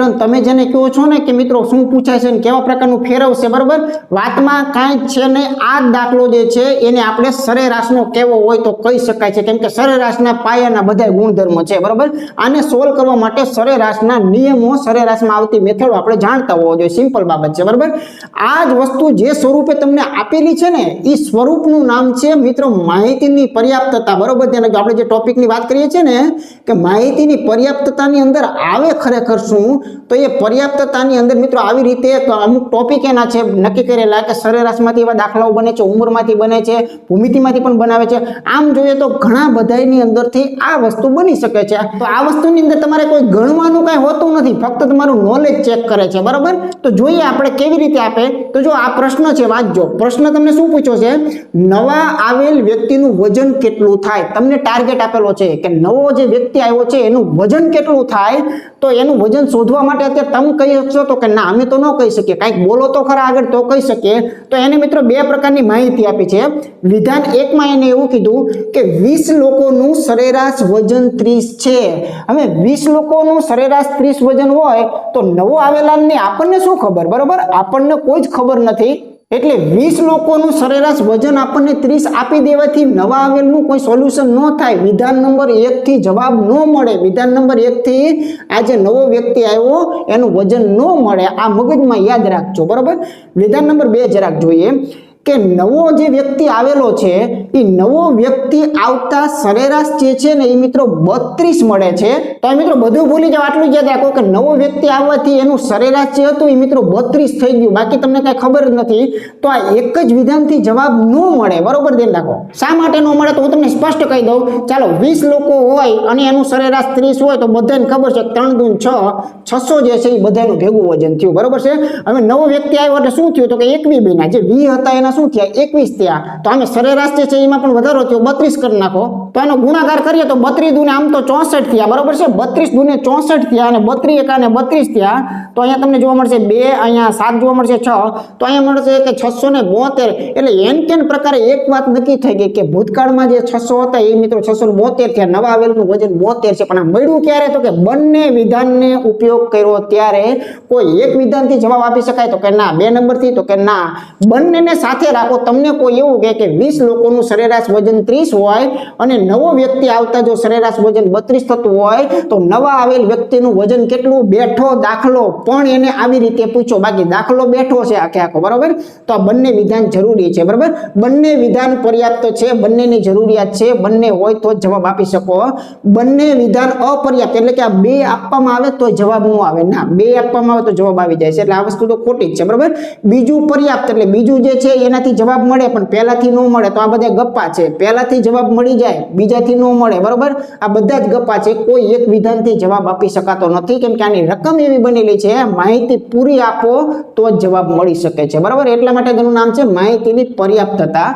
Pattern તમે જેને કહો છો ને કે મિત્રો શું પૂછાય છે ને કેવા પ્રકારનું ફેરવશે બરાબર? વાતમાં કાંઈ છે નહીં આ દાખલો જે છે, એને આપણે સરેરાશનો કેવો હોય તો કહી શકાય છે, કેમ કે સરેરાશના પાયાના બધા ગુણધર્મો છે, બરાબર? આને સોલ્વ કરવા માટે સરેરાશના નિયમો સરેરાશમાં આવતી મેથડો આપણે જાણતા હોવા જોઈએ સિમ્પલ બાબત છે, બરાબર? આ જ વસ્તુ જે સ્વરૂપે તમને આપેલી છે ને એ સ્વરૂપનું નામ છે મિત્રો માહિતીની પર્યાપ્તતા, બરાબર? તેને આપણે જે ટોપિકની વાત કરીએ છીએ ને, કે માહિતીની પર્યાપ્તતાની અંદર આવે ખરેખર શું? તો એ પર્યાપ્તતાની અંદર મિત્રો આવી રીતે અમુક ટોપિક એના છે, નક્કી કરેલા કે સરેરાશમાંથી એવા દાખલાઓ બને છે, ઉંમરમાંથી બને છે, ભૂમિતિમાંથી પણ બનાવે છે. આમ જોઈએ તો ઘણા બધાની અંદરથી આ વસ્તુ બની શકે છે. તો આ વસ્તુની અંદર તમારે કોઈ ગણવાનું કાંઈ હોતું નથી, ફક્ત તમારું નોલેજ ચેક કરે છે, બરાબર? તો જોઈએ આપણે કેવી રીતે આપે. તો જો આ પ્રશ્ન છે, વાંચજો. પ્રશ્ન તમને શું પૂછ્યો છે? નવા આવેલ વ્યક્તિનું વજન કેટલું થાય? તમને ટાર્ગેટ આપેલો છે કે નવો જે વ્યક્તિ આવ્યો છે, એનું વજન કેટલું થાય? તો એનું વજન શોધવા માટે અત્યારે તમે કહી શકશો તો કે ના, અમે તો ન કહી શકીએ. કાંઈક બોલો તો ખરા આગળ તો કહી શકીએ. તો એને મિત્રો બે પ્રકારની માહિતી આપી છે. વિધાન એકમાં એને એવું કીધું કે વીસ લોકોનું સરેરાશ વજન ત્રીસ છે. હવે વીસ લોકોનું સરેરાશ ત્રીસ વજન હોય તો નવો આવેલાની આપણને શું ખબર? બરાબર? આપણને કોઈ જ ખબર નથી. એટલે વીસ લોકોનું સરેરાશ વજન આપણને ત્રીસ આપી દેવાથી નવા આવેલનું કોઈ સોલ્યુશન ન થાય. વિધાન નંબર એકથી જવાબ ન મળે. વિધાન નંબર એકથી આ જે નવો વ્યક્તિ આવ્યો, એનું વજન ન મળે. આ મગજમાં યાદ રાખજો, બરાબર? વિધાન નંબર બે જરાક જોઈએ કે નવો જે વ્યક્તિ આવેલો છે એ નવો વ્યક્તિ આવતા સરેરાશ જે છે ને એ મિત્રો બત્રીસ મળે છે. તો આ મિત્રો બધું ભૂલી જાઓ, આટલું યાદ રાખો કે નવો વ્યક્તિ આવવાથી એનું સરેરાશ જે હતું એ મિત્રો બત્રીસ થઈ ગયું. બાકી તમને કાંઈ ખબર જ નથી. તો આ એક જ વિધાનથી જવાબ ન મળે. બરોબર ધ્યાન રાખો. શા માટે ન મળે તો હું તમને સ્પષ્ટ કહી દઉં. ચાલો, વીસ લોકો હોય અને એનું સરેરાશ ત્રીસ હોય તો બધાને ખબર છે ત્રણ દૂન છ, છસો જે છે એ બધાનું ભેગું વજન થયું. બરોબર છે? હવે નવો વ્યક્તિ આવ્યો એટલે શું થયું તો કે એકવી બેના. જે વી હતા એના શું થયા? એકવીસ થયા. તો આમે સરેરાશ જે છે એમાં પણ વધારો થયો, બત્રીસ કરી નાખો. તો આનો ગુણાકાર કરીએ તો બત્રીસ દુને આમ તો ચોસઠ થયા, બરાબર છે? બત્રીસ દુને ચોસઠ થયા અને બત્રીસ એકાને બત્રીસ થયા. તો અહીંયા તમને જોવા મળશે બે, અહીંયા સાત જોવા મળશે છ. તો અહીંયા મળશે કે છસો ને બોતેર. એટલે એન કેન પ્રકારે એક વાત નક્કી થઈ ગઈ કે ભૂતકાળમાં જે છસો હતા, એ મિત્રો છસો બોતેર થયા. નવા આવેલનું વજન બોતેર છે. પણ આ મળ્યું ક્યારે? તો કે બંને વિધાનને ઉપયોગ કર્યો ત્યારે કોઈ એક વિધાનથી જવાબ આપી શકાય તો કે ના. બે નંબરથી તો કે ના. બંનેને સાથે રાખો. તમને કોઈ એવું કહે કે વીસ લોકોનું સરેરાશ વજન ત્રીસ હોય અને નવો વ્યક્તિ આવતા જો સરેરાશ વજન બત્રીસ થતું હોય, તો નવા આવેલ વ્યક્તિનું વજન કેટલું? બેઠો, દાખલો. પણ એને આવી રીતે પૂછો. બાકી દાખલો બેઠો છે આખે આખો, બરાબર? તો આ બંને વિધાન જરૂરી છે, બરાબર? બંને વિધાન પર્યાપ્ત છે, બંનેની જરૂરિયાત છે. બંને હોય તો જવાબ આપી શકો. બંને વિધાન અપર્યાપ્ત, એટલે કે આ બે આપવામાં આવે તો જવાબ ન આવે. ના, બે આપવામાં આવે તો જવાબ આવી જાય છે. એટલે આ વસ્તુ તો ખોટી જ છે, બરાબર? બીજું પર્યાપ્ત, એટલે બીજું જે છે એનાથી જવાબ મળે, પણ પહેલાથી ન મળે તો આ બધા ગપ્પા છે. પહેલાંથી જવાબ મળી જાય, બીજાથી ન મળે, બરાબર? આ બધા જ ગપ્પા છે, કોઈ એક વિધાનથી જવાબ આપી શકાતો નથી. કેમ કે આની રકમ એવી બનેલી છે, માહિતી પૂરી આપો તો જ જવાબ મળી શકે છે, બરાબર? એટલા માટે તેનું નામ છે માહિતીની પર્યાપ્તતા.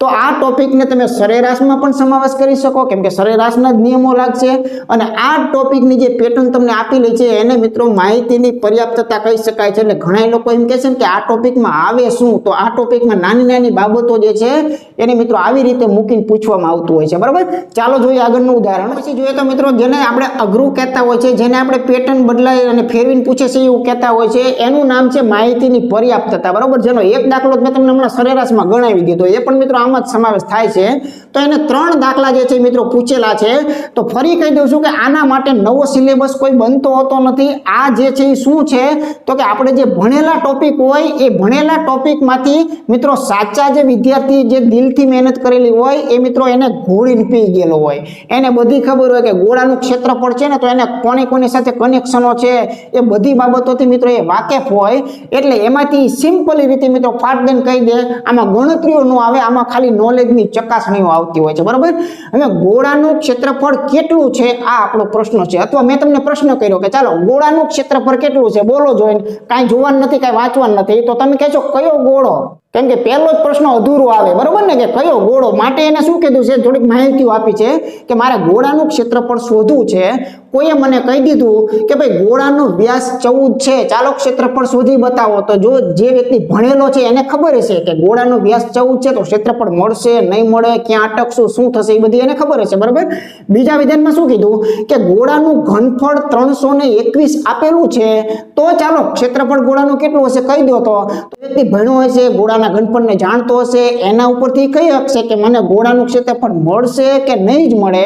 તો આ ટોપિકને તમે સરેરાશમાં પણ સમાવેશ કરી શકો, કેમ કે સરેરાશના જ નિયમો લાગશે. અને આ ટોપિકની જે પેટર્ન તમને આપેલી છે, એને મિત્રો માહિતીની પર્યાપ્તતા કહી શકાય છે. એટલે ઘણા લોકો એમ કહે છે કે આ ટોપિકમાં આવે શું? તો આ ટોપિકમાં નાની નાની બાબતો જે છે, એને મિત્રો આવી રીતે મૂકીને પૂછવામાં આવતું હોય છે. બરાબર? ચાલો જોઈએ આગળનું ઉદાહરણ. પછી જોઈએ તો મિત્રો, જેને આપણે અઘરું કહેતા હોય છે, જેને આપણે પેટર્ન બદલાય અને ફેરવીને પૂછે છે, એવું કહેતા હોય છે, એનું નામ છે માહિતીની પર્યાપ્તતા. બરાબર? જેનો એક દાખલો મેં તમને હમણાં સરેરાશમાં ગણાવી દીધો. એ પણ મિત્રો આમાં જ સમાવેશ થાય છે. તો એને ત્રણ દાખલા જે છે મિત્રો પૂછેલા છે. તો ફરી કહી દઉં છું કે આના માટે નવો સિલેબસ કોઈ બનતો હોતો નથી. આ જે છે એ શું છે? તો કે આપણે જે ભણેલા ટોપિક હોય, એ ભણેલા ટોપિકમાંથી મિત્રો સાચા જે વિદ્યાર્થી જે દિલથી મહેનત કરેલી હોય, એ મિત્રો એને ગોળી પી ગયેલો હોય. એને બધી ખબર હોય કે ગોળાનું ક્ષેત્રફળ છે ને, તો એને કોની કોની સાથે કનેક્શનો છે, એ બધી બાબતોથી મિત્રો એ વાકેફ હોય. એટલે એમાંથી સિમ્પલી રીતે મિત્રો ફાટ દઈને કહી દે, આમાં ગણતરીઓ ન આવે, આમાં ખાલી નોલેજની ચકાસણીઓ આવતી હોય છે. બરાબર? હવે ગોળાનું ક્ષેત્રફળ કેટલું છે, આ આપણો પ્રશ્ન છે. અથવા મેં તમને પ્રશ્ન કર્યો કે ચાલો, ગોળાનું ક્ષેત્રફળ કેટલું છે? બોલો જોઈને. કાંઈ જોવાનું નથી, કાંઈ વાંચવાનું નથી. તો તમે કહેશો, કયો ગોળો? કેમ કે પહેલો જ પ્રશ્ન અધૂરો આવે, બરોબર ને? કે કયો ગોળો? માટે એને શું કીધું છે? થોડીક માહિતીઓ આપી છે કે મારે ગોળાનું ક્ષેત્રફળ શોધવું છે. કોઈએ મને કહી દીધું કે ભાઈ ગોળાનો વ્યાસ ચૌદ છે, ચાલો ક્ષેત્રફળ શોધી બતાવો. તો જો જે વ્યક્તિ ભણેલો છે એને ખબર હશે કે ગોળાનો વ્યાસ ચૌદ છે તો ક્ષેત્રફળ મળશે, નહીં મળે, ક્યાં અટકશું, શું થશે, એ બધી એને ખબર હશે, બરાબર? બીજા વિધાનમાં શું કીધું કે ગોળાનું ઘનફળ ત્રણસો એકવીસ આપેલું છે, તો ચાલો ક્ષેત્રફળ ગોળાનું કેટલું હશે કહી દો તો. વ્યક્તિ ભણ્યો હશે, ગોળાના ઘનફળને જાણતો હશે, એના ઉપરથી કહી શકશે કે મને ગોળાનું ક્ષેત્રફળ મળશે કે નહીં જ મળે?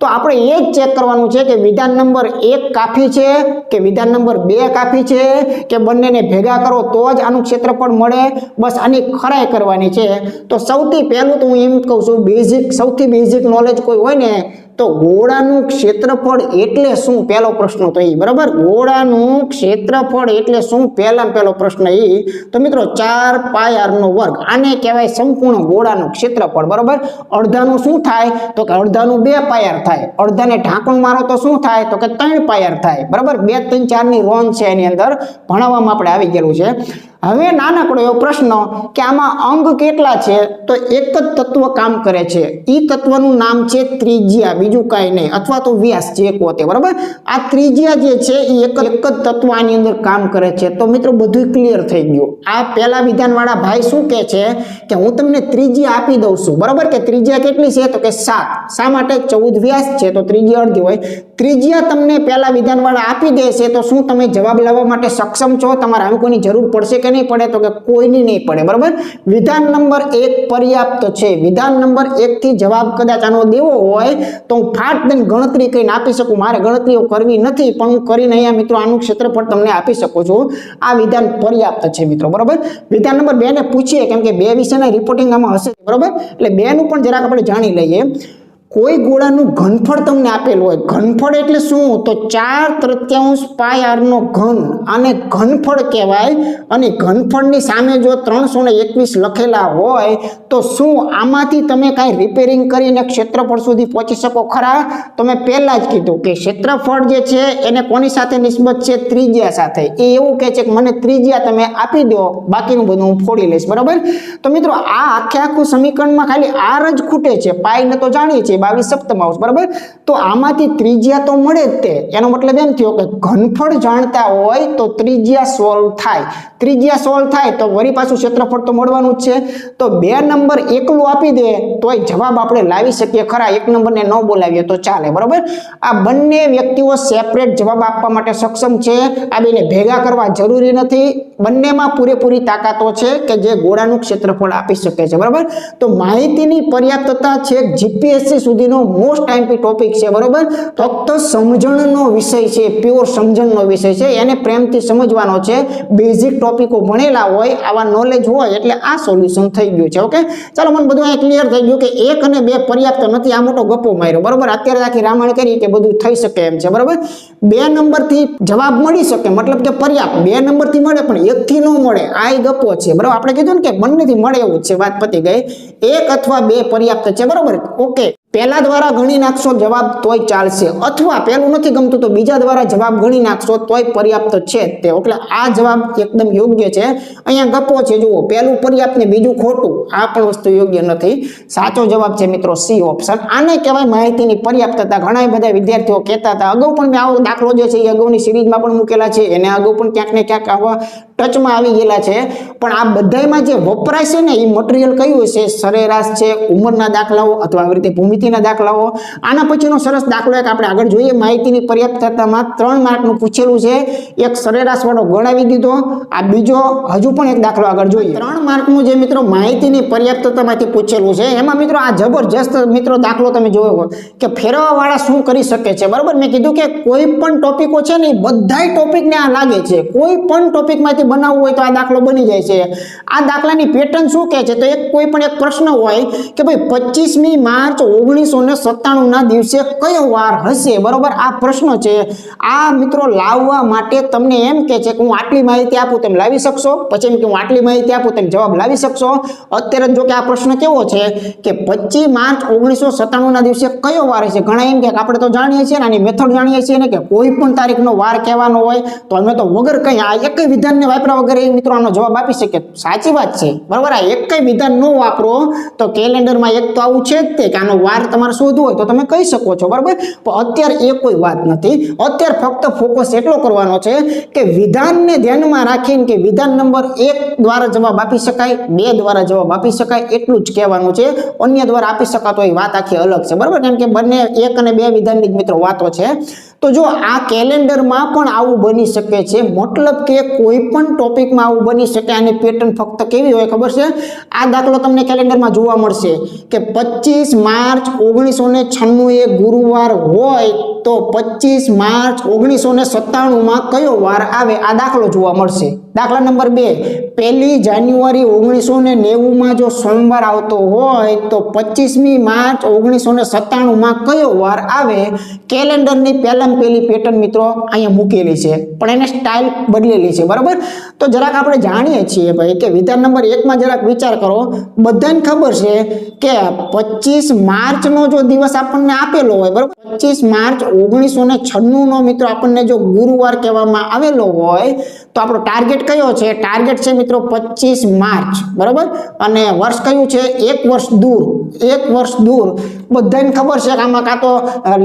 તો આપણે એ જ ચેક કરવાનું છે કે વિધાન નંબર એક કાફી છે કે વિધાન નંબર બે કાફી છે કે બંનેને ભેગા કરો તો જ આનું ક્ષેત્રફળ મળે? બસ આની ખરાઈ કરવાની છે. તો સૌથી પહેલું તો હું એમ કહું છું બેઝિક સૌથી બેઝિક નોલેજ કોઈ હોય ને તો ગોળાનું ક્ષેત્રફળ એટલે શું? પહેલો પ્રશ્ન તો એ, બરાબર? ગોળાનું ક્ષેત્રફળ એટલે શું? પહેલા પહેલો પ્રશ્ન એ. તો મિત્રો, ચાર પાય આર વર્ગ, આને કહેવાય સંપૂર્ણ ગોળાનું ક્ષેત્રફળ, બરાબર? અડધાનું શું થાય? તો કે અડધાનું બે પાયર થાય. અડધાને ઢાંકણું મારો તો શું થાય? તો કે ત્રણ પાયર થાય. બરાબર? બે, ત્રણ, ચારની રોન છે એની અંદર ભણાવવામાં આપણે આવી ગયેલું છે. હવે નાનકડો એવો પ્રશ્ન કે આમાં અંગ કેટલા છે? તો એક જ તત્વ કામ કરે છે. ઈ તત્વનું નામ છે ત્રિજ્યા, બીજું કાંઈ નહીં. અથવા તો વ્યાસ જે કહો તે, બરાબર? આ ત્રિજ્યા જે છે એ એક એક જ તત્વ આની અંદર કામ કરે છે. તો મિત્રો બધું ક્લિયર થઈ ગયું. આ પહેલા વિધાનવાળા ભાઈ શું કહે છે કે હું તમને ત્રિજ્યા આપી દઉં છું. બરાબર? કે ત્રિજ્યા કેટલી છે? તો કે સાત. શા માટે? ચૌદ વ્યાસ છે. તો ત્રિજ્યા અડધી હોય. ત્રિજ્યા તમને પહેલાં વિધાનવાળા આપી દેશે તો શું તમે જવાબ લાવવા માટે સક્ષમ છો? તમારે આવી કોઈની જરૂર પડશે કે નહીં પડે? તો કે કોઈની નહીં પડે, બરાબર? વિધાન નંબર એક પર્યાપ્ત છે. વિધાન નંબર એકથી જવાબ કદાચ આનો દેવો હોય, તો હું ફાટ દઈને ગણતરી કરીને આપી શકું. મારે ગણતરીઓ કરવી નથી, પણ હું કરીને અહીંયા મિત્રો આનું ક્ષેત્રફળ તમને આપી શકું છું. આ વિધાન પર્યાપ્ત છે મિત્રો, બરાબર? વિધાન નંબર બેને પૂછીએ, કેમ કે બે વિષયના રિપોર્ટિંગ આમાં હશે બરાબર? એટલે બેનું પણ જરાક આપણે જાણી લઈએ. કોઈ ગોળાનું ઘનફળ તમને આપેલું હોય, ઘનફળ એટલે શું? તો ચાર તૃત્યાંશ પાય આરનો ઘન, આને ઘનફળ કહેવાય. અને ઘનફળની સામે જો ત્રણસો ને એકવીસ લખેલા હોય, તો શું આમાંથી તમે કાંઈ રિપેરિંગ કરીને ક્ષેત્રફળ સુધી પહોંચી શકો? ખરા? તો મેં પહેલાં જ કીધું કે ક્ષેત્રફળ જે છે, એને કોની સાથે નિસ્બત છે? ત્રિજ્યા સાથે. એ એવું કહે છે કે મને ત્રિજ્યા તમે આપી દો, બાકીનું બધું હું ફોડી લઈશ. બરાબર? તો મિત્રો, આ આખે આખું સમીકરણમાં ખાલી આર જ ખૂટે છે. પાયને તો જાણીએ છીએ. બાવીસ સપ્તમાંશ બરાબર? તો આમાંથી ત્રિજ્યા તો મળે જ તે. એનો મતલબ એમ થયો કે ઘનફળ જાણતા હોય તો ત્રિજ્યા સોલ્વ થાય. ત્રિજ્યા સોલ્વ થાય તો વળી પાછું ક્ષેત્રફળ તો મળવાનું જ છે. તો બે નંબર એકલું આપી દે તોય જવાબ આપણે લાવી શકીએ ખરા. એક નંબરને ન બોલાવીએ તો ચાલે, બરાબર? આ બંને વ્યક્તિઓ સેપરેટ જવાબ આપવા માટે સક્ષમ છે. આ બેને ભેગા કરવા જરૂરી નથી. બંનેમાં પૂરેપૂરી તાકાતો છે કે જે ગોળાનું ક્ષેત્રફળ આપી શકે છે, બરાબર? તો માહિતીની પર્યાપ્તતા છે. જીપીએસસી સુધીનો મોસ્ટ ટાઈમપી ટોપિક છે, બરાબર? ફક્ત સમજણનો વિષય છે પ્યોર સમજણનો વિષય છે, એને પ્રેમથી સમજવાનો છે. બેઝિક ટોપિકો ભણેલા હોય, આવા નોલેજ હોય, એટલે આ સોલ્યુશન થઈ ગયું છે ઓકે ચાલો, મને બધું અહીંયા ક્લિયર થઈ ગયું કે એક અને બે પર્યાપ્ત નથી, આ મોટો ગપ્પો માર્યો, બરાબર? અત્યારે આખી રામાયણ કરી કે બધું થઈ શકે એમ છે, બરાબર? બે નંબરથી જવાબ મળી શકે, મતલબ કે પર્યાપ્ત. બે નંબરથી મળે, પણ એકથી ન મળે, આ એ ગપ્પો છે, બરાબર? આપણે કીધું ને કે બંનેથી મળે એવું છે, વાત પતી ગઈ. એક અથવા બે પર્યાપ્ત છે, બરાબર? ઓકે પહેલા દ્વારા ગણી નાખશો, જવાબ તોય ચાલશે. અથવા પહેલું નથી ગમતું તો બીજા દ્વારા જવાબ ગણી નાખશો, તોય પર્યાપ્ત છે તે. એટલે આ જવાબ એકદમ યોગ્ય છે. અહીંયા ગપો છે, જુઓ. પહેલું પર્યાપ્ત ને બીજું ખોટું. આ પણ વસ્તુ યોગ્ય નથી. સાચો જવાબ છે મિત્રો સી ઓપ્શન. આને કહેવાય માહિતીની પર્યાપ્તતા. ઘણા બધા વિદ્યાર્થીઓ કહેતા હતા, અગાઉ પણ મેં આવો દાખલો જે છે એ અગાઉની સિરીઝમાં પણ મૂકેલા છે. એને અગાઉ પણ ક્યાંક ને ક્યાંક આવા ટચમાં આવી ગયેલા છે. પણ આ બધામાં જે વપરાય છે ને એ મટીરિયલ કયું છે સરેરાશ છે, ઉંમરના દાખલાઓ અથવા આવી રીતે ભૂમિતિના દાખલાઓ? આના પછીનો સરસ દાખલો એક આપણે આગળ જોઈએ. માહિતીની પર્યાપ્તતામાં ત્રણ માર્કનું પૂછેલું છે. એક સરેરાશવાળો ગણાવી દીધો. આ બીજો હજુ પણ એક દાખલો આગળ જોઈએ. ત્રણ માર્કનું જે મિત્રો માહિતીની પર્યાપ્તતામાંથી પૂછેલું છે, એમાં મિત્રો આ જબરજસ્ત મિત્રો દાખલો તમે જોયો કે ફેરવાવાળા શું કરી શકે છે? બરાબર? મેં કીધું કે કોઈ પણ ટોપિકો છે ને એ બધાય ટોપિકને આ લાગે છે. કોઈ પણ ટોપિકમાંથી બનાવવું હોય તો આ દાખલો બની જાય છે. આ દાખલાની પેટર્ન શું કહે છે? તો એક કોઈ પણ એક પ્રશ્ન હોય કે ભાઈ પચીસમી માર્ચ ઓગણીસો ને સત્તાણુંના દિવસે કયો વાર હશે? બરોબર? આ પ્રશ્ન છે. આ મિત્રો લાવવા માટે તમને એમ કે છે કે હું આટલી માહિતી આપું તેમ લાવી શકશો? પછી એમ કે હું આટલી માહિતી આપું તેમ જવાબ લાવી શકશો? અત્યારે જો કે આ પ્રશ્ન કેવો છે કે પચીસ માર્ચ ઓગણીસો સત્તાણુંના દિવસે કયો વાર હશે? ઘણા એમ કે આપણે તો જાણીએ છીએ ને, આની મેથડ જાણીએ છીએ ને કે કોઈ પણ તારીખનો વાર કહેવાનો હોય તો અમે તો વગર કંઈ આ એક વિધાનને આપ્યા વગર એ મિત્રો આનો જવાબ આપી શકે. સાચી વાત છે. બરાબર? આ એક કઈ વિધાન ન વાપરો, તો કેલેન્ડરમાં એક તો આવું છે જ તે કે આનો વાર તમારે શોધવો હોય તો તમે કહી શકો છો. બરાબર? પણ અત્યારે એ કોઈ વાત નથી. અત્યારે ફક્ત ફોકસ એટલો કરવાનો છે કે વિધાનને ધ્યાનમાં રાખીને કે વિધાન નંબર એક દ્વારા જવાબ આપી શકાય, બે દ્વારા જવાબ આપી શકાય એટલું જ કહેવાનું છે. અન્ય દ્વારા આપી શકાતો એ વાત આખી અલગ છે. બરાબર? કેમ કે બંને એક અને બે વિધાનની મિત્રો વાતો છે. તો જો આ કેલેન્ડરમાં પણ આવું બની શકે છે, મતલબ કે કોઈ પણ ટોપિકમાં આવું બની શકે આની પેટર્ન ફક્ત કેવી હોય ખબર છે? આ દાખલો તમને કેલેન્ડરમાં જોવા મળશે કે પચીસ માર્ચ ઓગણીસો ને છન્નું એ ગુરુવાર હોય તો પચીસ માર્ચ ઓગણીસો ને સત્તાણુંમાં કયો વાર આવે? આ દાખલો જોવા મળશે. દાખલા નંબર બે, પહેલી જાન્યુઆરી ઓગણીસો ને નેવુંમાં જો સોમવાર આવતો હોય તો પચીસમી માર્ચ ઓગણીસો ને સત્તાણુંમાં કયો વાર આવે? કેલેન્ડરની પહેલાં પહેલી પેટર્ન મિત્રો અહીંયા મૂકેલી છે. પણ એને સ્ટાઇલ બદલેલી છે. બરાબર? તો જરાક આપણે જાણીએ છીએ ભાઈ કે વિધાન નંબર એકમાં જરાક વિચાર કરો. બધાને ખબર છે કે પચીસ માર્ચનો જો દિવસ આપણને આપેલો હોય, બરાબર? પચીસ માર્ચ ઓગણીસો ને છન્નુંનો મિત્રો આપણને જો ગુરુવાર કહેવામાં આવેલો હોય, તો આપણો ટાર્ગેટ કયો છે? ટાર્ગેટ છે મિત્રો પચીસ માર્ચ, બરાબર? અને વર્ષ કયું છે? એક વર્ષ દૂર, એક વર્ષ દૂર. બધાને ખબર છે કે આમાં કાં તો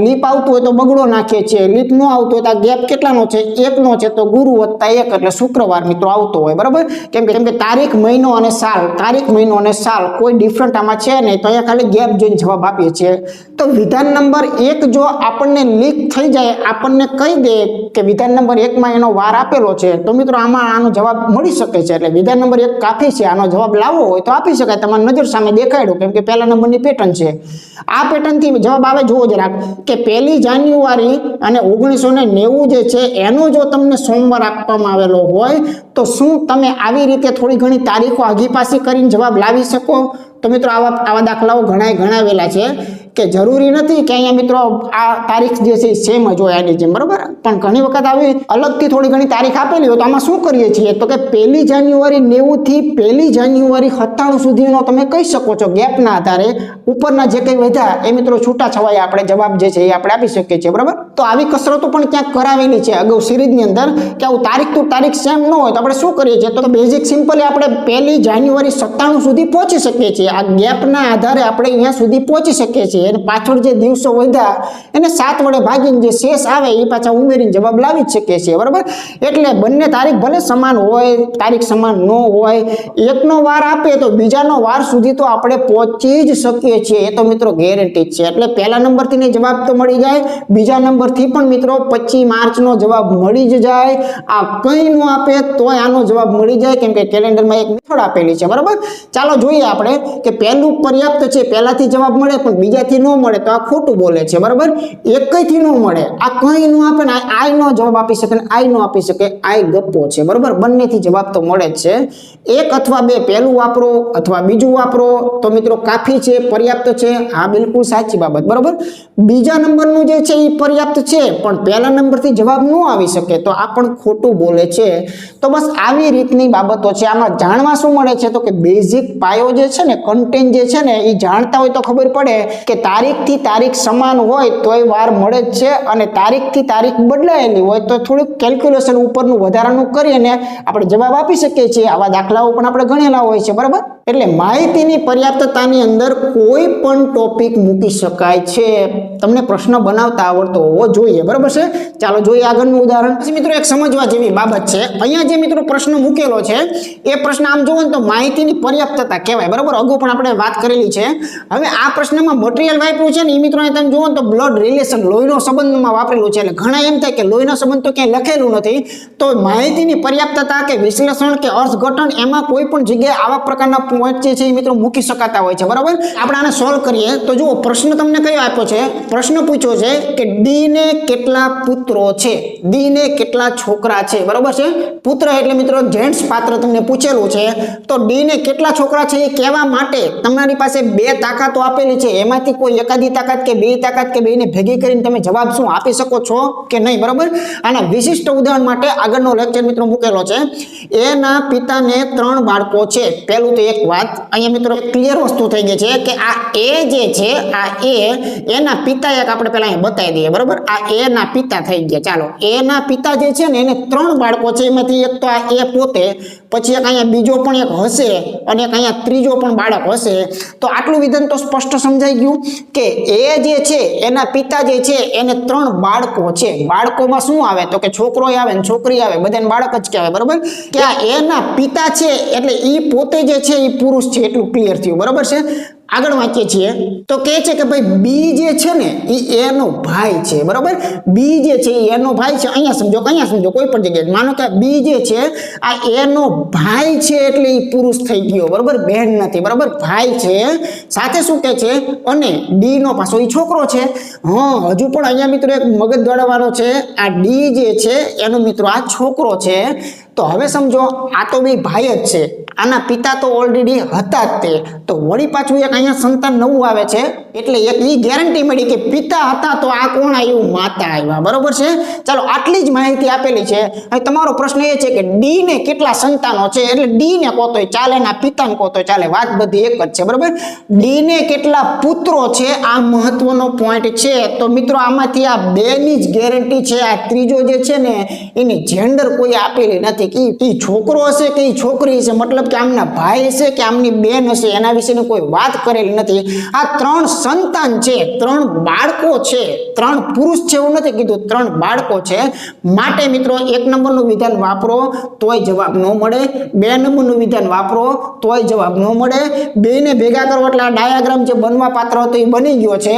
લીપ આવતું હોય તો બગડો નાખીએ છીએ લીપ ન આવતું હોય તો આ ગેપ કેટલાનો છે? એકનો છે. તો ગુરુ વત્તા એક એટલે શુક્રવાર. મિત્રો આવતો હોય, બરાબર? કેમ કે કેમ કે તારીખ, મહિનો અને સાલ, તારીખ, મહિનો અને સાલ કોઈ ડિફરન્ટ આમાં છે નહીં, તો અહીંયા ખાલી ગેપ જોઈને જવાબ આપીએ છીએ. તો વિધાન નંબર એક જો આપણને લીક થઈ જાય, આપણને કહી દે કે વિધાન નંબર એકમાં એનો વાર આપેલો છે, તો મિત્રો આમાં આનો જવાબ મળી શકે છે. એટલે વિધાન નંબર એક કાફી છે, આનો જવાબ લાવવો હોય તો આપી શકાય. તમારી નજર સામે દેખાડ્યું કેમ કે પહેલા નંબરની પેટર્ન છે. આ પેટર્નથી જવાબ આવે જુઓ જરાક, કે પહેલી જાન્યુઆરી અને ઓગણીસો નેવું જે છે, એનો જો તમને સોમવાર આપવામાં આવેલો હોય તો શું તમે આવી રીતે થોડી ઘણી તારીખો આગી પાછી કરીને જવાબ લાવી શકો? તો મિત્રો આવા આવા દાખલાઓ ઘણા ગણાવેલા છે કે જરૂરી નથી કે અહીંયા મિત્રો આ તારીખ જે છે સેમ જ હોય આની જેમ, બરાબર? પણ ઘણી વખત આવી અલગથી થોડી ઘણી તારીખ આપેલી હોય તો આમાં શું કરીએ છીએ? તો કે પહેલી જાન્યુઆરી નેવુંથી પહેલી જાન્યુઆરી સત્તાણું સુધીનો તમે કહી શકો છો ગેપના આધારે ઉપરના જે કંઈ વધ્યા એ મિત્રો છૂટા છવાયા આપણે જવાબ જે છે એ આપણે આપી શકીએ છીએ, બરાબર? તો આવી કસરતો પણ ક્યાંક કરાવેલી છે અગાઉ સિરીઝની અંદર કે આવું તારીખ તો તારીખ સેમ ન હોય તો આપણે શું કરીએ છીએ? તો બેઝિક સિમ્પલી આપણે પહેલી જાન્યુઆરી સત્તાણું સુધી પહોંચી શકીએ છીએ. આ ગેપના આધારે આપણે અહીંયા સુધી પહોંચી શકીએ છીએ. અને પાછળ જે દિવસો વધ્યા, એને સાત વડે ભાગીને જે શેષ આવે, એ પાછા ઉમેરીને જવાબ લાવી જ શકીએ છીએ, બરાબર? એટલે બંને તારીખ ભલે સમાન હોય, તારીખ સમાન ન હોય, એકનો વાર આપે તો બીજાનો વાર સુધી તો આપણે પહોંચી જ શકીએ છીએ. એ તો મિત્રો ગેરંટી છે. એટલે પહેલા નંબરથી જવાબ તો મળી જાય, બીજા નંબરથી પણ મિત્રો પચીસ માર્ચનો જવાબ મળી જ જાય. આ કંઈ ન આપે તોય આનો જવાબ મળી જાય, કેમ કે કેલેન્ડરમાં એક મેથડ આપેલી છે, બરાબર? ચાલો જોઈએ આપણે. કે પહેલું પર્યાપ્ત છે, પહેલાથી જવાબ મળે, પણ બીજાથી ન મળે, તો આ ખોટું બોલે છે, બરાબર? એકથી ન મળે. આ કંઈ ન આપે ને આઈ નો જવાબ આપી શકે ને આઈ નો આપી શકે, આઈ ગપ્પો છે, બરાબર? બંનેથી જવાબ તો મળે જ છે. એક અથવા બે પહેલું વાપરો અથવા બીજું વાપરો, તો મિત્રો કાફી છે, પર્યાપ્ત છે, હા, બિલકુલ સાચી બાબત, બરાબર? બીજા નંબરનું જે છે, એ પર્યાપ્ત છે, પણ પહેલા નંબરથી જવાબ ન આવી શકે, તો આ પણ ખોટું બોલે છે. તો બસ આવી રીતની બાબતો છે. આમાં જાણવા શું મળે છે? તો કે બેઝિક પાયો જે છે ને કન્ટેન્ટ જે છે ને એ જાણતા હોય તો ખબર પડે કે તારીખથી તારીખ સમાન હોય તોય વાર મળે જ છે અને તારીખથી તારીખ બદલાયેલી હોય તો થોડુંક કેલ્ક્યુલેશન ઉપરનું વધારાનું કરીને આપણે જવાબ આપી શકીએ છીએ. આવા દાખલાઓ પણ આપણે ગણેલા હોય છે, બરાબર? એટલે માહિતીની પર્યાપ્તતાની અંદર કોઈ પણ ટોપિક મૂકી શકાય છે. તમને પ્રશ્ન બનાવતા આવડતો હોવો જોઈએ, બરાબર છે? ચાલો જોઈએ આગળનું ઉદાહરણ. પછી મિત્રો એક સમજવા જેવી બાબત છે. અહીંયા જે મિત્રો પ્રશ્ન મૂકેલો છે, એ પ્રશ્ન આમ જુઓ ને તો માહિતીની પર્યાપ્તતા કહેવાય, બરાબર? અગાઉ પણ આપણે વાત કરેલી છે. હવે આ પ્રશ્નમાં મટીરિયલ વાપર્યું છે ને એ મિત્રો તમે જુઓ તો બ્લડ રિલેશન લોહીનો સંબંધમાં વાપરેલું છે. એટલે ઘણા એમ થાય કે લોહીનો સંબંધ તો ક્યાંય લખેલું નથી. તો માહિતીની પર્યાપ્તતા કે વિશ્લેષણ કે અર્થઘટન એમાં કોઈ પણ જગ્યાએ આવા પ્રકારના પોઈન્ટ જે છે એ મિત્રો મૂકી શકાતા હોય છે. બરાબર? આપણે આને સોલ્વ કરીએ. તો જુઓ, પ્રશ્ન તમને કયો આપ્યો છે? પ્રશ્ન પૂછ્યો છે કે ડીને કેટલા પુત્રો છે? ડીને કેટલા છોકરા છે? બરાબર છે? પુત્ર એટલે મિત્રો જેન્ટ્સ પાત્ર તમને પૂછેલું છે. તો ડી ને કેટલા છોકરા છે એ કહેવા માટે તમારી પાસે બે તાકાતો આપેલી છે. એમાંથી કોઈ એકાદી તાકાત કે બે તાકાત કે બેને ભેગી કરીને તમે જવાબ શું આપી શકો છો કે નહીં, બરાબર? આના વિશિષ્ટ ઉદાહરણ માટે આગળનો લેક્ચર મિત્રો મૂકેલો છે. એના પિતાને ત્રણ બાળકો છે. પહેલું તો એક વાત. અહીંયા મિત્રો ક્લિયર વસ્તુ થઈ ગઈ છે કે આ એ જે છે, આ એ એના પિતા એક આપણે પહેલાં અહીંયા બતાવી દઈએ, બરાબર? આ એના પિતા થઈ ગયા. ચાલો, એના પિતા જે છે ને એને ત્રણ બાળકો છે. એમાંથી એક તો આ એ પોતે, પછી એક અહીંયા બીજો પણ એક હશે અને એક અહીંયા ત્રીજો પણ બાળક હશે, તો આટલું વિધાન તો સ્પષ્ટ સમજાઈ ગયું કે એ જે છે, એના પિતા જે છે, એને ત્રણ બાળકો છે. બાળકોમાં શું આવે? તો કે છોકરો આવે ને છોકરી આવે, બધાને બાળક જ કહેવાય, બરાબર? કે આ એના પિતા છે, એટલે એ પોતે જે છે એ પુરુષ છે, એટલું ક્લિયર થયું, બરાબર છે? આગળ વાંચીએ છીએ. તો કહે છે કે ભાઈ, બી જે છે ને, એ એનો ભાઈ છે. બરાબર? બી જે છે એનો ભાઈ છે. અહીંયા સમજો અહીંયા સમજો, કોઈ પણ જગ્યાએ. માનો કે બી જે છે, આ એનો ભાઈ છે એટલે એ પુરુષ થઈ ગયો. બરાબર? બહેન નથી. બરાબર? ભાઈ છે. સાથે શું કહે છે? અને ડી નો પાછો એ છોકરો છે. હા, હજુ પણ અહીંયા મિત્રો એક મગજ દોડાવવાનો છે. આ ડી જે છે, એનો મિત્રો આ છોકરો છે. તો હવે સમજો, આ તો બી ભાઈ જ છે. આના પિતા તો ઓલરેડી હતા જ તે. તો વળી પાછું એક અહીંયા સંતાન નવું આવે છે, એટલે એક એ ગેરંટી મળી કે પિતા હતા તો આ કોણ આવ્યું? માતા આવ્યા. બરોબર છે? ચાલો, આટલી જ માહિતી આપેલી છે. હવે તમારો પ્રશ્ન એ છે કે ડી ને કેટલા સંતાનો છે? એટલે ડી ને કહો તોય ચાલે ના પિતાને કોતો ચાલે. વાત બધી એક જ છે. બરોબર? ડી ને કેટલા પુત્રો છે? આ મહત્વનો પોઈન્ટ છે. તો મિત્રો, આમાંથી આ બેની જ ગેરંટી છે. આ ત્રીજો જે છે ને, એની જેન્ડર કોઈ આપેલી નથી. કે છોકરો હશે કે છોકરી હશે? મતલબ કે આમના ભાઈ હશે કે આમની બેન હશે? એના વિશેની કોઈ વાત કરેલી નથી. આ ત્રણ સંતાન છે, ત્રણ બાળકો છે, ત્રણ પુરુષ છે એવું નથી કીધું, ત્રણ બાળકો છે. માટે મિત્રો, એક નંબરનું વિધાન વાપરો, તોય જવાબ ન મળે. બે નંબરનું વિધાન વાપરો, તોય જવાબ ન મળે. બેને ભેગા કરો, એટલે આ ડાયાગ્રામ જે બનવા પાત્ર હતો એ બની ગયો છે.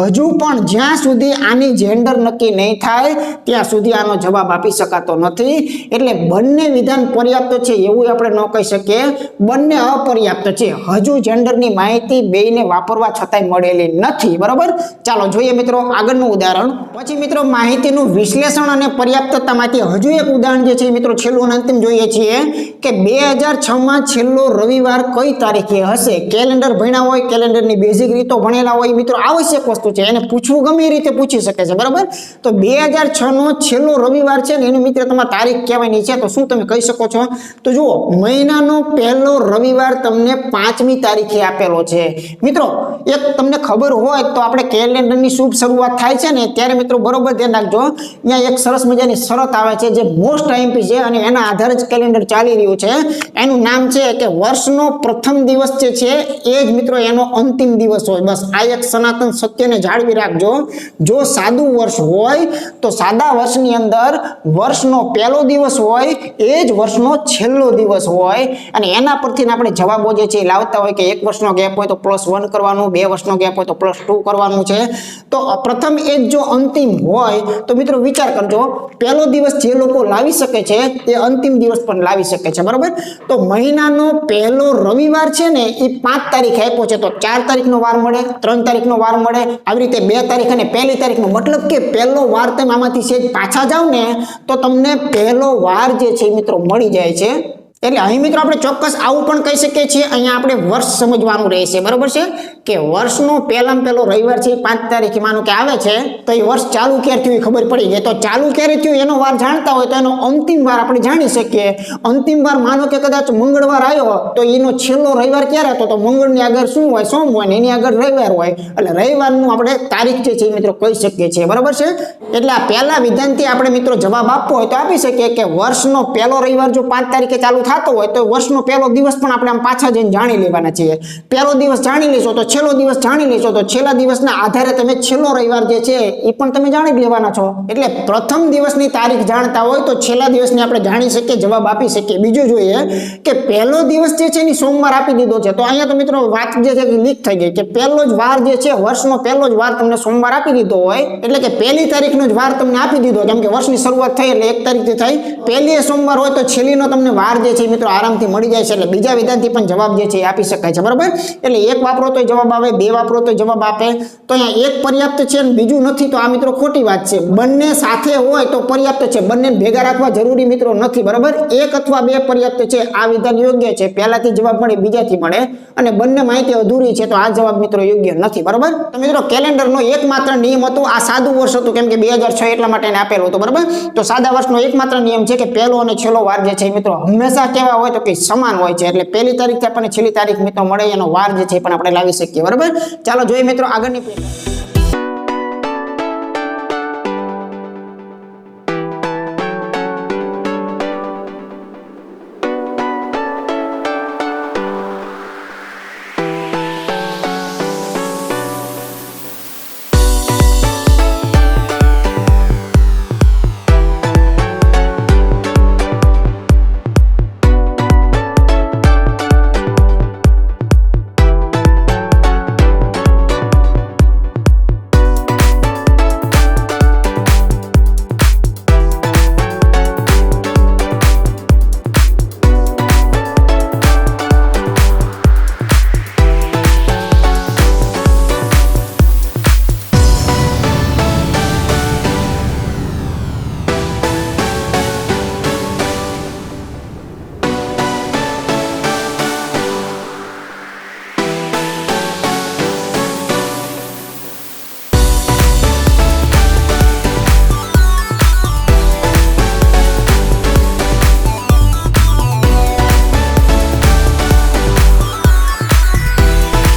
હજુ પણ જ્યાં સુધી આની જેન્ડર નક્કી નહીં થાય, ત્યાં સુધી આનો જવાબ આપી શકાતો નથી. એટલે બંને વિધાન પર્યાપ્ત છે એવું આપણે ન કહી શકીએ. બંને અપર્યાપ્ત છે. હજુ જેન્ડરની માહિતી બેયને વાપરવા છતાંય મળેલી નથી. બરાબર? ચાલો જોઈએ મિત્રો આગળનું ઉદાહરણ. પછી મિત્રો માહિતીનું વિશ્લેષણ અને પર્યાપ્તતામાંથી હજુ એક ઉદાહરણ જે છે મિત્રો છેલ્લું અને અંતિમ જોઈએ છીએ કે બે હજાર છમાં છેલ્લો રવિવાર કઈ તારીખે હશે? કેલેન્ડર ભણ્યા હોય, કેલેન્ડરની બેઝિક રીતો ભણેલા હોય મિત્રો આવશ્યક વસ્તુ છે. એને પૂછવું ગમે રીતે પૂછી શકે છે. બરાબર? તો બે હજાર છ નો છેલ્લો રવિવાર છે ને એનું મિત્ર તમારે તારીખ કહેવાની છે. તો શું તમે કહી શકો છો? તો જુઓ, મહિનાનો પહેલો રવિવાર તમને પાંચમી તારીખે આપેલો છે. મિત્રો, એક તમને ખબર હોય તો આપણે કેલેન્ડરની શુભ શરૂઆત થાય છે ને, ત્યારે મિત્રો બરોબર ધ્યાન રાખજો. અહીંયા એક સરસ મજાની શરત આવે છે જે મોસ્ટ આઈમ્પી છે અને એના આધારે જ કેલેન્ડર ચાલી રહ્યું છે. એનું નામ છે કે વર્ષનો પ્રથમ દિવસ જે છે, એ જ મિત્રો એનો અંતિમ દિવસ હોય. બસ આ એક સનાતન સત્યને જાળવી રાખજો. જો સાદું વર્ષ હોય, તો સાદા વર્ષની અંદર વર્ષનો પહેલો દિવસ હોય એ જ વર્ષનો છેલ્લો દિવસ હોય અને એના પરથી આપણે જવાબો જે છે લાવતા હોય કે એક વર્ષનો ગેપ હોય તો પ્લસ વન કરવાનું, બે વર્ષનો ગેપ હોય તો પ્લસ ટુ કરવાનું છે. તો પ્રથમ એ જો અંતિમ હોય તો મિત્રો વિચાર કરજો, પહેલો દિવસ જે લોકો લાવી શકે છે એ અંતિમ દિવસ પણ લાવી શકે છે, બરાબર? તો મહિનાનો પહેલો રવિવાર છે ને એ પાંચ તારીખ આપ્યો છે, તો ચાર તારીખનો વાર મળે, ત્રણ તારીખનો વાર મળે, આવી રીતે બે તારીખ અને પહેલી તારીખનો. મતલબ કે પહેલો વાર તમે આમાંથી સેજ પાછા જાઓ ને, તો તમને પહેલો વાર જે છે મિત્રો મળી જાય છે. એટલે અહીં મિત્રો આપણે ચોક્કસ આવું પણ કહી શકીએ છીએ. અહીંયા આપણે વર્ષ સમજવાનું રહેશે. બરોબર છે? કે વર્ષનો પહેલામાં પહેલો રવિવાર છે, પાંચ તારીખ માનું કે આવે છે, તો એ વર્ષ ચાલુ ક્યારે થયું ખબર પડી જાય તો ચાલુ ક્યારે થયું એનો વાર જાણતા હોય તો એનો અંતિમ વાર આપણે જાણી શકીએ. અંતિમ વાર માનો કે કદાચ મંગળવાર આવ્યો તો એનો છેલ્લો રવિવાર ક્યારે હતો? તો મંગળની આગળ શું હોય? સોમ હોય ને એની આગળ રવિવાર હોય. એટલે રવિવારનું આપણે તારીખ જે છે એ મિત્રો કહી શકીએ છીએ. બરાબર છે? એટલે આ પહેલા વિધાનથી આપણે મિત્રો જવાબ આપવો હોય તો આપી શકીએ કે વર્ષનો પહેલો રવિવાર જો પાંચ તારીખે ચાલુ થતો હોય તો વર્ષનો પહેલો દિવસ પણ આપણે આમ પાછા જઈને જાણી લેવાના છીએ. પહેલો દિવસ જાણી લેશો તો છેલ્લો દિવસ જાણી લેશો તો છેલ્લા દિવસના આધારે તમે છેલ્લો રવિવાર જે છે એ પણ તમે જાણી લેવાના છો. એટલે પ્રથમ દિવસની તારીખ જાણતા હોય તો છેલ્લા દિવસની આપણે જાણી શકીએ, જવાબ આપી શકીએ. બીજું જોઈએ કે પહેલો દિવસ જે છે એની સોમવાર આપી દીધો છે. તો અહીંયા તો મિત્રો વાત જે છે લીક થઈ ગઈ કે પહેલો જ વાર જે છે વર્ષનો પહેલો જ વાર તમને સોમવાર આપી દીધો હોય, એટલે કે પહેલી તારીખનો જ વાર તમને આપી દીધો. કેમ કે વર્ષની શરૂઆત થઈ એટલે એક તારીખથી થઈ. પહેલી સોમવાર હોય તો છેલ્લીનો તમને વાર જે છે એ મિત્રો આરામથી મળી જાય છે એટલે બીજા વિધાનથી પણ જવાબ જે છે એ આપી શકાય છે, બરાબર? એટલે એક વાપરો તો જવાબ આવે, બે વાપરો તો જવાબ આપે. તો અહીંયા એક પર્યાપ્ત છે અને બીજું નથી તો આ મિત્રો ખોટી વાત છે. બંને સાથે હોય તો પર્યાપ્ત છે. બંને ભેગા રાખવા જરૂરી મિત્રો નથી, બરાબર? એક અથવા બે પર્યાપ્ત છે. આ વિધાન યોગ્ય છે. પહેલાથી જવાબ મળે, બીજાથી મળે. અને બંને માહિતી અધૂરી છે તો આ જવાબ મિત્રો યોગ્ય નથી, બરાબર? તો મિત્રો કેલેન્ડરનો એકમાત્ર નિયમ હતો, આ સાદું વર્ષ હતું, કેમ કે બે હજાર છ એટલા માટે આપેલું હતું, બરાબર? તો સાદા વર્ષનો એકમાત્ર નિયમ છે કે પહેલો અને છેલ્લો વાર જે છે મિત્રો હંમેશા કેવા હોય તો કે સમાન હોય છે. એટલે પહેલી તારીખથી આપણને છેલ્લી તારીખ મિત્રો મળે એનો વાર જે છે પણ આપણે લાવી શકીએ. બરાબર? ચાલો, જોઈએ મિત્રો આગળની